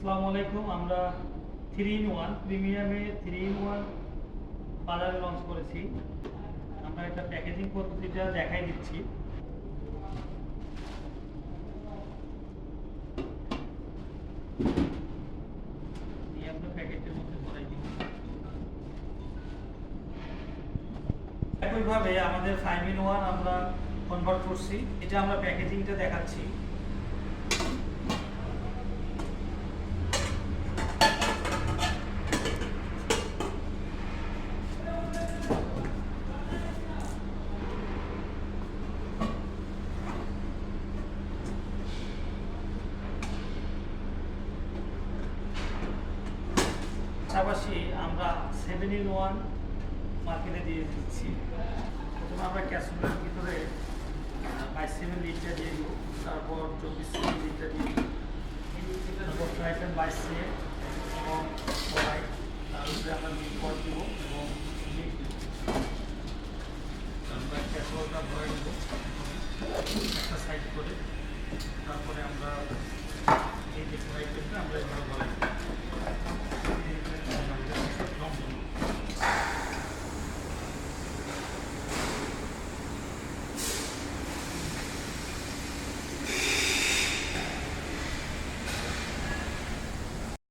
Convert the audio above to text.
আসসালামু আলাইকুম, আমরা থ্রি ইন ওয়ান প্রিমিয়ামে থ্রি ইন ওয়ান বাজারে লঞ্চ করেছি। আমরা একটা প্যাকেজিং পদ্ধতিটা দেখাই দিচ্ছি। একইভাবে আমাদের ফাইভ ইন ওয়ান আমরা কনভার্ট করছি। এটা আমরা প্যাকেজিংটা দেখাচ্ছি। পাশাপাশি আমরা সেভেন ইন ওয়ান মার্কেটে দিয়ে দিচ্ছি। প্রথমে আমরা ক্যাসুলের ভিতরে বাইশ সেভেন লিটার দিয়ে দিব, তারপর চব্বিশ সেভেন লিটার দিয়ে দিব। তারপর বাইশ সে এবং তার উপরে আমরা মিট কর দিব এবং মিট দিব। আমরা ক্যাসুলটা ভরে দেব একটা সাইড করে। তারপরে আমরা এই যে ফ্রাইফেনটা আমরা গলায়